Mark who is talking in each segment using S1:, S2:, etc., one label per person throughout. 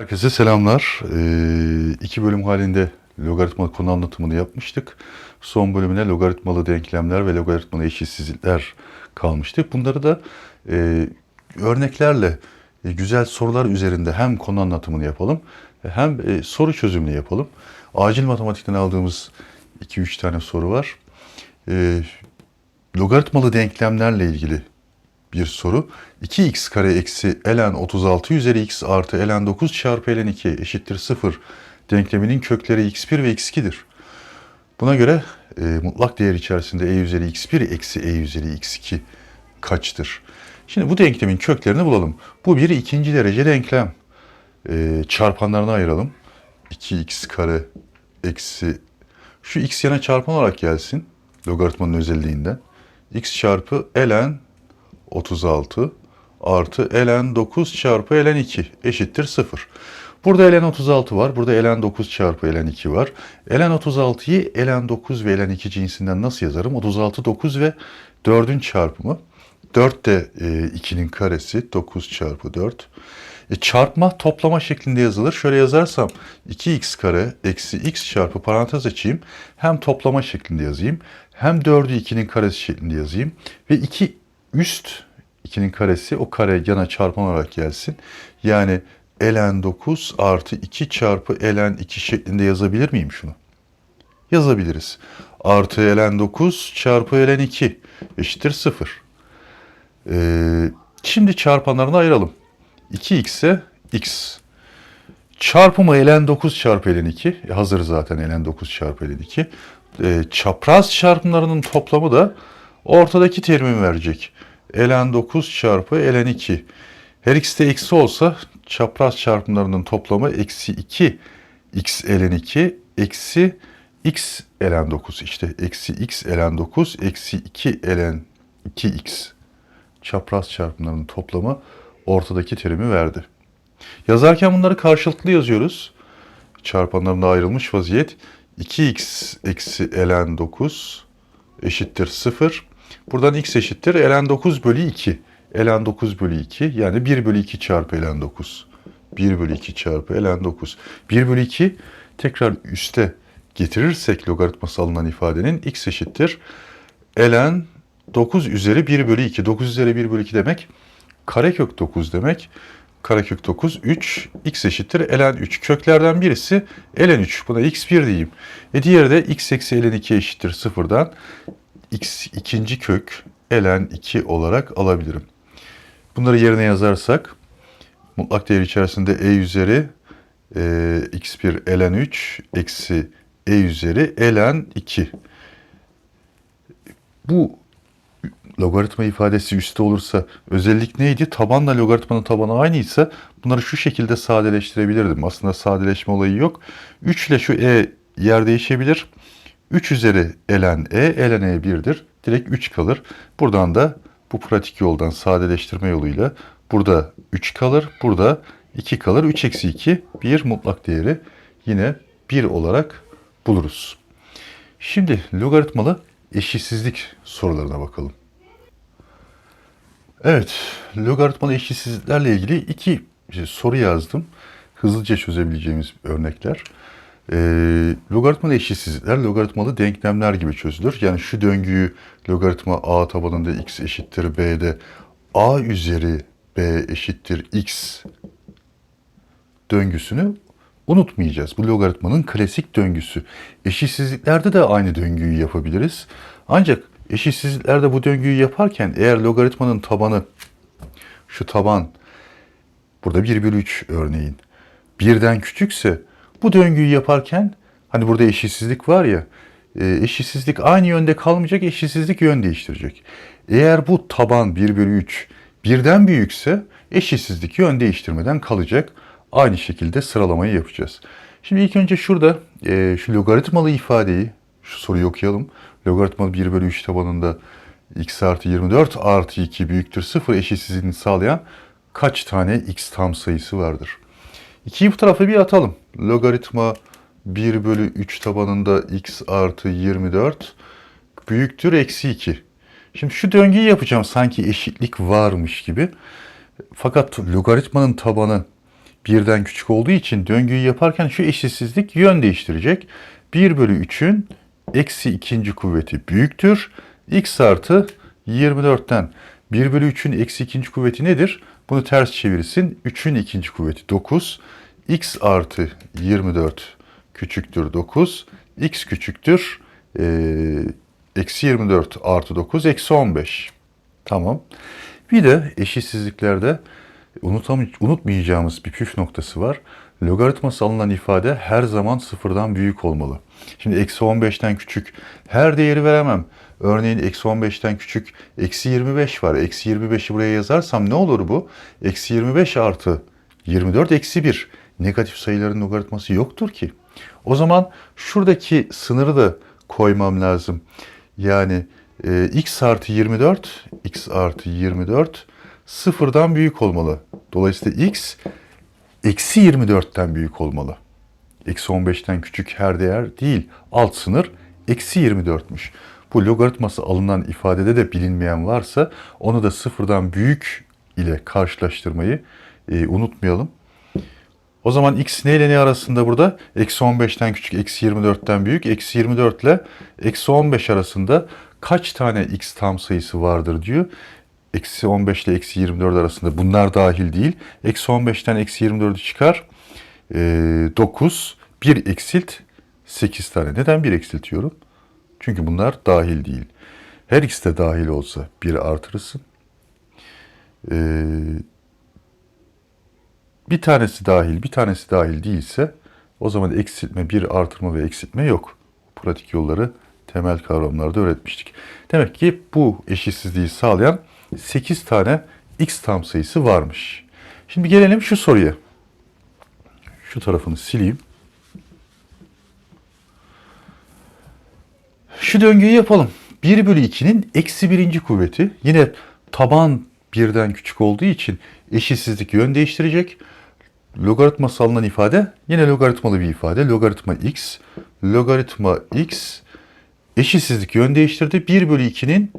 S1: Herkese selamlar. Ee, iki bölüm halinde logaritma konu anlatımını yapmıştık. Son bölümüne logaritmalı denklemler ve logaritmalı eşitsizlikler kalmıştı. Bunları da e, örneklerle e, güzel sorular üzerinde hem konu anlatımını yapalım hem e, soru çözümünü yapalım. Acil matematikten aldığımız 2-3 tane soru var. E, logaritmalı denklemlerle ilgili bir soru. 2x kare eksi ln 36 üzeri x artı ln 9 çarpı ln 2 eşittir 0 denkleminin kökleri x1 ve x2'dir. Buna göre e, mutlak değer içerisinde e üzeri x1 eksi e üzeri x2 kaçtır? Şimdi bu denklemin köklerini bulalım. Bu bir ikinci derece denklem. E, çarpanlarına ayıralım. 2x kare eksi şu x yana çarpan olarak gelsin. Logaritmanın özelliğinden. x çarpı ln 36 artı ln 9 çarpı ln 2 eşittir 0. Burada ln 36 var. Burada ln 9 çarpı ln 2 var. ln 36'yı ln 9 ve ln 2 cinsinden nasıl yazarım? 36 9 ve 4'ün çarpımı. 4 de e, 2'nin karesi 9 çarpı 4. E, çarpma toplama şeklinde yazılır. Şöyle yazarsam 2x kare eksi x çarpı parantez açayım. Hem toplama şeklinde yazayım. Hem 4'ü 2'nin karesi şeklinde yazayım. Ve 2 üst 2'nin karesi o kare yana çarpan olarak gelsin. Yani ln 9 artı 2 çarpı ln 2 şeklinde yazabilir miyim şunu? Yazabiliriz. Artı ln 9 çarpı ln 2 eşittir 0. Ee, şimdi çarpanlarını ayıralım. 2x'e x. Çarpımı ln 9 çarpı ln 2. E, hazır zaten ln 9 çarpı ln 2. Ee, çapraz çarpımlarının toplamı da ortadaki terimi verecek. ln 9 çarpı ln 2. Her ikisi de eksi olsa çapraz çarpımlarının toplamı eksi 2 x ln 2 eksi x ln 9. İşte eksi x ln 9 eksi 2 ln 2x çapraz çarpımlarının toplamı ortadaki terimi verdi. Yazarken bunları karşılıklı yazıyoruz. Çarpanlarında ayrılmış vaziyet. 2x eksi ln 9 eşittir 0. Buradan x eşittir ln 9 bölü 2. ln 9 bölü 2 yani 1 bölü 2 çarpı ln 9. 1 bölü 2 çarpı ln 9. 1 bölü 2 tekrar üste getirirsek logaritması alınan ifadenin x eşittir ln 9 üzeri 1 bölü 2. 9 üzeri 1 bölü 2 demek karekök 9 demek. Karekök 9 3 x eşittir ln 3. Köklerden birisi ln 3. Buna x1 diyeyim. E diğeri de x eksi ln 2 eşittir 0'dan x ikinci kök ln 2 olarak alabilirim. Bunları yerine yazarsak mutlak değer içerisinde e üzeri e, x1 ln 3 eksi e üzeri ln 2. Bu logaritma ifadesi üstte olursa özellik neydi? Tabanla logaritmanın tabanı aynıysa bunları şu şekilde sadeleştirebilirdim. Aslında sadeleşme olayı yok. 3 ile şu e yer değişebilir. 3 üzeri ln e, ln e 1'dir. Direkt 3 kalır. Buradan da bu pratik yoldan sadeleştirme yoluyla burada 3 kalır. Burada 2 kalır. 3 eksi 2 bir mutlak değeri yine 1 olarak buluruz. Şimdi logaritmalı eşitsizlik sorularına bakalım. Evet, logaritmalı eşitsizliklerle ilgili iki soru yazdım. Hızlıca çözebileceğimiz örnekler. Ee, logaritmalı eşitsizlikler logaritmalı denklemler gibi çözülür. Yani şu döngüyü logaritma a tabanında x eşittir b'de a üzeri b eşittir x döngüsünü unutmayacağız. Bu logaritmanın klasik döngüsü. Eşitsizliklerde de aynı döngüyü yapabiliriz. Ancak eşitsizliklerde bu döngüyü yaparken eğer logaritmanın tabanı şu taban burada 1 bölü 3 örneğin birden küçükse bu döngüyü yaparken hani burada eşitsizlik var ya e, eşitsizlik aynı yönde kalmayacak eşitsizlik yön değiştirecek. Eğer bu taban 1 bölü 3 birden büyükse eşitsizlik yön değiştirmeden kalacak. Aynı şekilde sıralamayı yapacağız. Şimdi ilk önce şurada e, şu logaritmalı ifadeyi şu soruyu okuyalım. Logaritmalı 1 bölü 3 tabanında x artı 24 artı 2 büyüktür 0 eşitsizliğini sağlayan kaç tane x tam sayısı vardır? 2'yi bu tarafa bir atalım. Logaritma 1 bölü 3 tabanında x artı 24 büyüktür eksi 2. Şimdi şu döngüyü yapacağım sanki eşitlik varmış gibi. Fakat logaritmanın tabanı birden küçük olduğu için döngüyü yaparken şu eşitsizlik yön değiştirecek. 1 bölü 3'ün eksi ikinci kuvveti büyüktür. x artı 24'ten 1 bölü 3'ün eksi ikinci kuvveti nedir? Bunu ters çevirsin. 3'ün ikinci kuvveti 9. x artı 24 küçüktür 9. x küçüktür eksi 24 artı 9 eksi 15. Tamam. Bir de eşitsizliklerde unutam unutmayacağımız bir püf noktası var. Logaritması alınan ifade her zaman sıfırdan büyük olmalı. Şimdi eksi 15'ten küçük her değeri veremem. Örneğin eksi 15'ten küçük eksi 25 var. Eksi 25'i buraya yazarsam ne olur bu? Eksi 25 artı 24 eksi 1. Negatif sayıların logaritması yoktur ki. O zaman şuradaki sınırı da koymam lazım. Yani e, x artı 24, x artı 24 sıfırdan büyük olmalı. Dolayısıyla x eksi 24'ten büyük olmalı. Eksi 15'ten küçük her değer değil. Alt sınır eksi 24'müş. Bu logaritması alınan ifadede de bilinmeyen varsa onu da sıfırdan büyük ile karşılaştırmayı e, unutmayalım. O zaman x ne ile ne arasında burada? Eksi 15'ten küçük, eksi 24'ten büyük. Eksi 24 ile eksi 15 arasında kaç tane x tam sayısı vardır diyor. Eksi 15 ile eksi 24 arasında bunlar dahil değil. Eksi 15'ten eksi 24'ü çıkar. Ee, 9. 1 eksilt 8 tane. Neden 1 eksiltiyorum? Çünkü bunlar dahil değil. Her ikisi de dahil olsa 1'i artırırsın. Ee, bir tanesi dahil, bir tanesi dahil değilse o zaman eksiltme, bir artırma ve eksiltme yok. Pratik yolları temel kavramlarda öğretmiştik. Demek ki bu eşitsizliği sağlayan 8 tane x tam sayısı varmış. Şimdi gelelim şu soruya. Şu tarafını sileyim. Şu döngüyü yapalım. 1 bölü 2'nin eksi birinci kuvveti. Yine taban birden küçük olduğu için eşitsizlik yön değiştirecek. Logaritması alınan ifade yine logaritmalı bir ifade. Logaritma x. Logaritma x eşitsizlik yön değiştirdi. 1 bölü 2'nin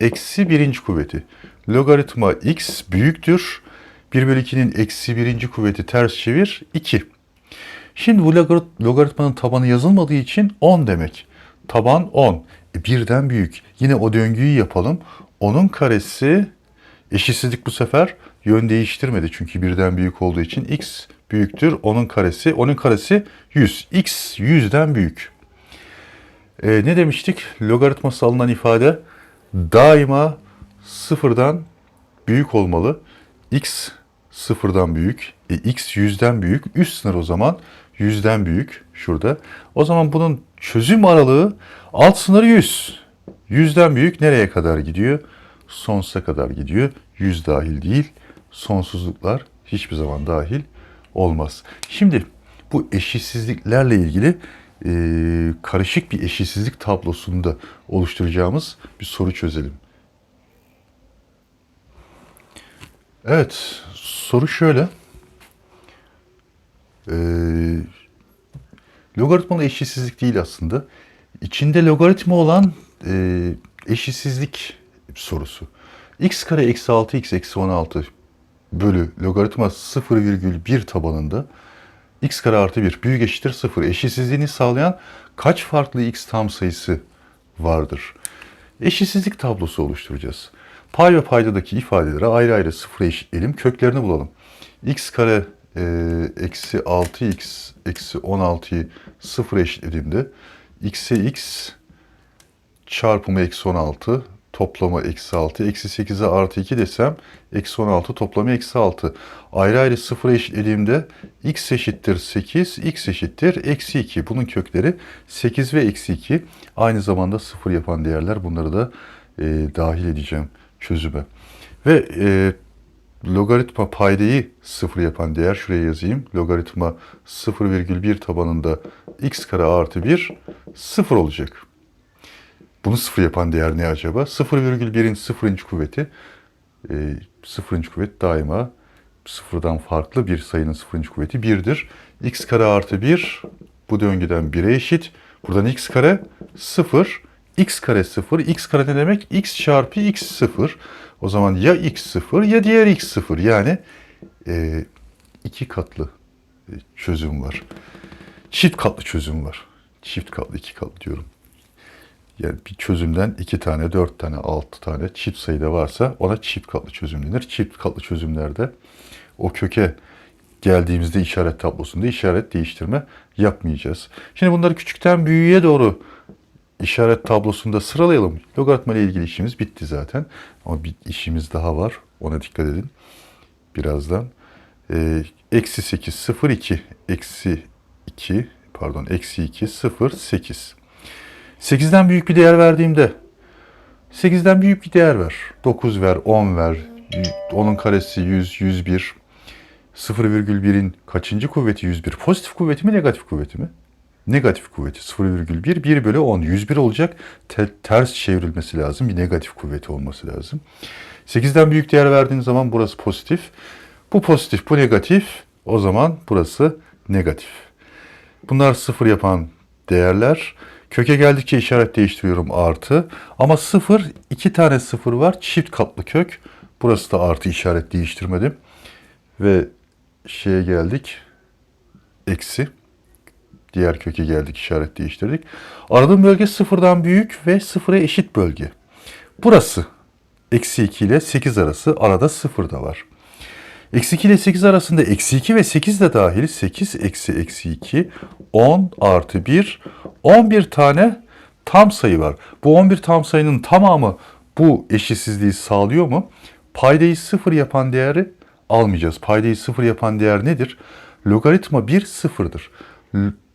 S1: eksi birinci kuvveti. Logaritma x büyüktür. 1 bölü 2'nin eksi birinci kuvveti ters çevir 2. Şimdi bu logarit- logaritmanın tabanı yazılmadığı için 10 demek. Taban 10. E, birden büyük. Yine o döngüyü yapalım. 10'un karesi eşitsizlik bu sefer yön değiştirmedi. Çünkü birden büyük olduğu için x büyüktür. 10'un karesi. 10'un karesi 100. x 100'den büyük. E, ne demiştik? Logaritması alınan ifade daima sıfırdan büyük olmalı. x sıfırdan büyük. E, x yüzden büyük. Üst sınır o zaman yüzden büyük şurada. O zaman bunun çözüm aralığı alt sınır 100. Yüzden büyük nereye kadar gidiyor? Sonsuza kadar gidiyor. Yüz dahil değil. Sonsuzluklar hiçbir zaman dahil olmaz. Şimdi bu eşitsizliklerle ilgili e, karışık bir eşitsizlik tablosunda oluşturacağımız bir soru çözelim. Evet, soru şöyle. Ee, logaritmalı eşitsizlik değil aslında. İçinde logaritma olan e, eşitsizlik sorusu. x kare eksi 6x eksi 16 bölü logaritma 0,1 tabanında x kare artı 1 büyük eşittir 0 eşitsizliğini sağlayan kaç farklı x tam sayısı vardır? Eşitsizlik tablosu oluşturacağız. Pay ve paydadaki ifadelere ayrı ayrı sıfıra eşitleyelim. Köklerini bulalım. x kare eksi 6x eksi 16'yı sıfıra eşitlediğimde x'e x çarpımı eksi 16 toplamı eksi 6 eksi 8'e artı 2 desem eksi 16 toplamı eksi 6. Ayrı ayrı sıfıra eşitlediğimde x eşittir 8 x eşittir eksi 2. Bunun kökleri 8 ve eksi 2 aynı zamanda sıfır yapan değerler bunları da e, dahil edeceğim çözüme. Ve e, logaritma paydayı sıfır yapan değer şuraya yazayım. Logaritma 0,1 tabanında x kare artı 1 sıfır olacak. Bunu sıfır yapan değer ne acaba? 0,1'in sıfırıncı kuvveti. E, sıfırıncı kuvvet daima sıfırdan farklı bir sayının sıfırıncı kuvveti 1'dir. x kare artı 1 bu döngüden 1'e eşit. Buradan x kare 0. x kare 0. x kare ne demek? x çarpı x 0. O zaman ya x 0 ya diğer x 0. Yani e, iki katlı e, çözüm var. Çift katlı çözüm var. Çift katlı, iki katlı diyorum. Yani bir çözümden iki tane, dört tane, altı tane çift sayıda varsa ona çift katlı çözüm denir. Çift katlı çözümlerde o köke geldiğimizde işaret tablosunda işaret değiştirme yapmayacağız. Şimdi bunları küçükten büyüğe doğru işaret tablosunda sıralayalım. Logaritma ile ilgili işimiz bitti zaten. Ama bir işimiz daha var. Ona dikkat edin. Birazdan. Ee, Eksi 8, 0, 2. Eksi 2, pardon, eksi 2, 0, 8. 8'den büyük bir değer verdiğimde 8'den büyük bir değer ver. 9 ver, 10 ver. Onun karesi 100, 101. 0,1'in kaçıncı kuvveti 101? Pozitif kuvveti mi, negatif kuvveti mi? Negatif kuvveti 0,1, 1 bölü 10. 101 olacak. Te- ters çevrilmesi lazım. Bir negatif kuvveti olması lazım. 8'den büyük değer verdiğin zaman burası pozitif. Bu pozitif, bu negatif. O zaman burası negatif. Bunlar sıfır yapan değerler. Köke geldikçe işaret değiştiriyorum artı. Ama sıfır, iki tane sıfır var. Çift katlı kök. Burası da artı işaret değiştirmedim. Ve şeye geldik. Eksi. Diğer köke geldik işaret değiştirdik. Aradığım bölge sıfırdan büyük ve sıfıra eşit bölge. Burası. Eksi 2 ile 8 arası arada sıfır da var. Eksi 2 ile 8 arasında eksi 2 ve 8 de dahil 8 eksi eksi 2 10 artı 1 11 tane tam sayı var. Bu 11 tam sayının tamamı bu eşitsizliği sağlıyor mu? Paydayı sıfır yapan değeri almayacağız. Paydayı sıfır yapan değer nedir? Logaritma 1 sıfırdır.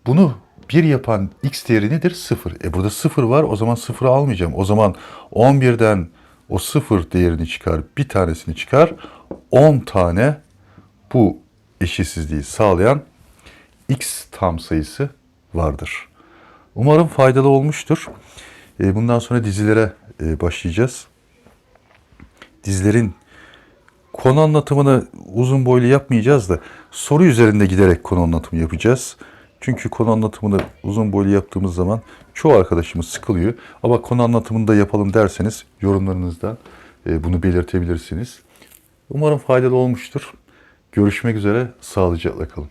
S1: Bunu 1 yapan x değeri nedir? 0. E burada 0 var o zaman 0'ı almayacağım. O zaman 11'den o 0 değerini çıkar, bir tanesini çıkar. 10 tane bu eşitsizliği sağlayan x tam sayısı vardır. Umarım faydalı olmuştur. E, Bundan sonra dizilere e, başlayacağız. Dizilerin konu anlatımını uzun boylu yapmayacağız da soru üzerinde giderek konu anlatımı yapacağız. Çünkü konu anlatımını uzun boylu yaptığımız zaman çoğu arkadaşımız sıkılıyor. Ama konu anlatımını da yapalım derseniz yorumlarınızda e, bunu belirtebilirsiniz. Umarım faydalı olmuştur. Görüşmek üzere, sağlıcakla kalın.